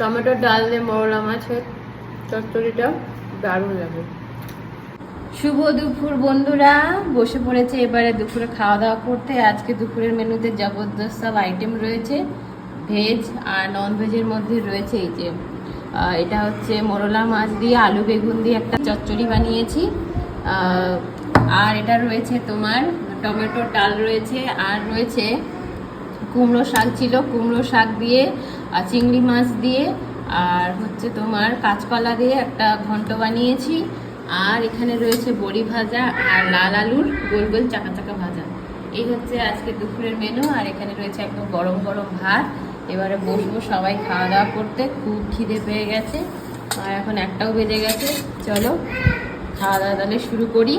টমেটোর ডাল দিয়ে মরলা মাছের চচ্চড়িটা দারুণ লাগে। শুভ দুপুর বন্ধুরা, বসে পড়েছে এবারে দুপুরে খাওয়া দাওয়া করতে। আজকে দুপুরের মেনুতে জবরদস্ত সব আইটেম রয়েছে ভেজ আর নন ভেজের মধ্যে রয়েছে এই যে এটা হচ্ছে মোরলা মাছ দিয়ে আলু বেগুন দিয়ে একটা চচ্চড়ি বানিয়েছি। আর এটা রয়েছে তোমার টমেটোর ডাল রয়েছে, আর রয়েছে কুমড়ো শাক ছিল। কুমড়ো শাক দিয়ে আর চিংড়ি মাছ দিয়ে আর হচ্ছে তোমার কাঁচকলা দিয়ে একটা ঘন্ট বানিয়েছি। আর এখানে রয়েছে বড়ি ভাজা আর লাল আলুর গোল গোল চাকা চাকা ভাজা। এই হচ্ছে আজকে দুপুরের মেনু আর এখানে রয়েছে একদম গরম গরম ভাত। এবারে বসবো সবাই খাওয়া দাওয়া করতে, খুব খিদে পেয়ে গেছে। আর এখন একটাও বেজে গেছে। চলো, খাওয়া দাওয়া তাহলে শুরু করি।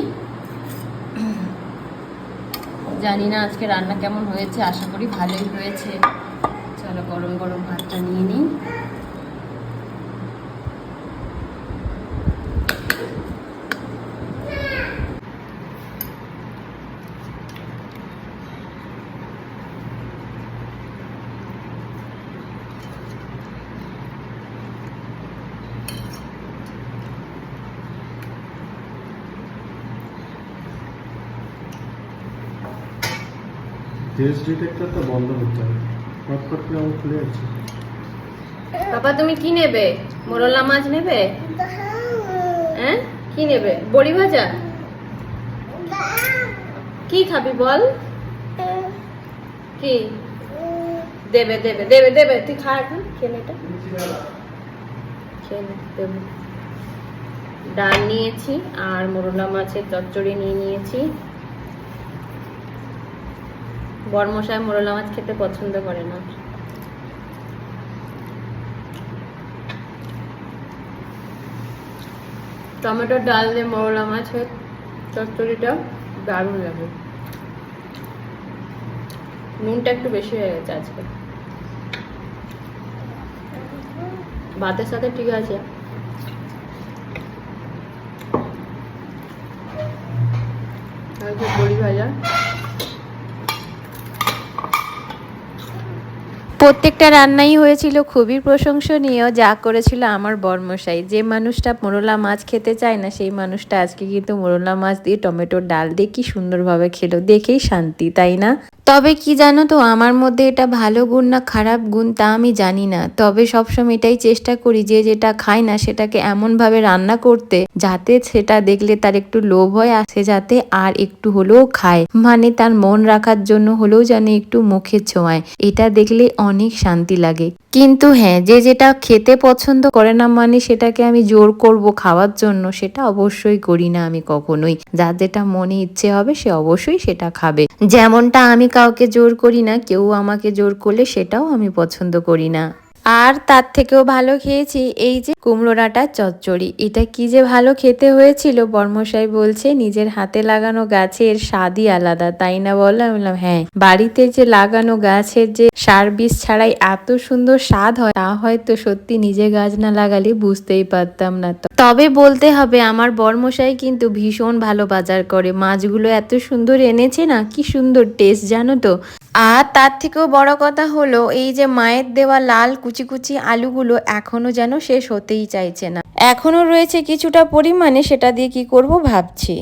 জানি না আজকে রান্না কেমন হয়েছে, আশা করি ভালোই হয়েছে চলো গরম গরম ভাতটা নিয়ে নিই গ্যাস ডিটেক্টরটা বন্ধ করতে হবে। ফটফট করে আমার খুলে যাচ্ছে বাবা, তুমি কি নেবে? মোরলা মাছ নেবে? হ্যাঁ? কি নেবে? বড়ি ভাজা? কি খাবি বল? কি? দেবে দেবে দেবে দেবে। তুই খা এখন খেলে এটা। খেলে দেবে। ডাল নিয়েছি, আর মোরলা মাছের চচ্চড়ি নিয়ে নিয়েছি। বরমশাই মোরলা মাছ খেতে পছন্দ করে না। টমেটোর ডাল দিয়ে মোরলা মাছের চচ্চড়িটা দারুণ লাগে। নুনটা একটু বেশি হয়ে গেছে আজকে। ভাতের সাথে ঠিক আছে। বড়ি ভাজা? প্রত্যেকটা রান্নাই হয়েছিল খুবই প্রশংসনীয়, যা করেছিল আমার বর্মশাই। যে মানুষটা মোরলা মাছ খেতে চায় না, সেই মানুষটা আজকে কিন্তু মোরলা মাছ দিয়ে টমেটোর ডাল দিয়ে কি সুন্দরভাবে খেলো। দেখেই শান্তি, তাই না? তবে কি জানো তো, আমার মধ্যে এটা ভালো গুণ না খারাপ গুণ তা আমি জানি না। তবে সবসময় এটাই চেষ্টা করি যে যেটা খায় না সেটাকে এমনভাবে রান্না করতে, যাতে সেটা দেখলে তার একটু লোভ হয় আর সে যাতে আর একটু হলেও খায়। মানে তার মন রাখার জন্য হলেও যেন একটু মুখে ছোঁয়ায়। এটা দেখলে অনেক শান্তি লাগে। কিন্তু হ্যাঁ যে যেটা খেতে পছন্দ করে না মানে সেটাকে আমি জোর করব খাওয়ার জন্য, সেটা অবশ্যই করি না আমি কখনোই। যার যেটা মনে ইচ্ছে হবে সে অবশ্যই সেটা খাবে। যেমনটা আমি কাউকে জোর করি না, কেউ আমাকে জোর করলে সেটাও আমি পছন্দ করি না। আর তার থেকেও ভালো খেয়েছি এই যে কুমড়ো ডাঁটার চচ্চড়ি। এটা কি যে ভালো খেতে হয়েছিল, বর্মশাই বলছে, নিজের হাতে লাগানো গাছের স্বাদই আলাদা, তাই না বলো? আমি বললাম হ্যাঁ বাড়িতে যে লাগানো গাছের যে সার বীজ ছাড়াই এত সুন্দর স্বাদ হয়, তা হয়তো সত্যি নিজে গাছ না লাগালে বুঝতেই পারতাম না তবে বলতে হবে, আমার বর্মশাই কিন্তু ভীষণ ভালো বাজার করে। মাছগুলো এত সুন্দর এনেছে না, কি সুন্দর টেস্ট জানো তো? আর তার থেকেও বড় কথা হলো, এই যে মায়ের দেওয়া লাল কুচি কুচি আলুগুলো এখনও যেন শেষ হতেই চাইছে না। এখনও রয়েছে কিছুটা পরিমাণে, সেটা দিয়ে কি করব ভাবছি।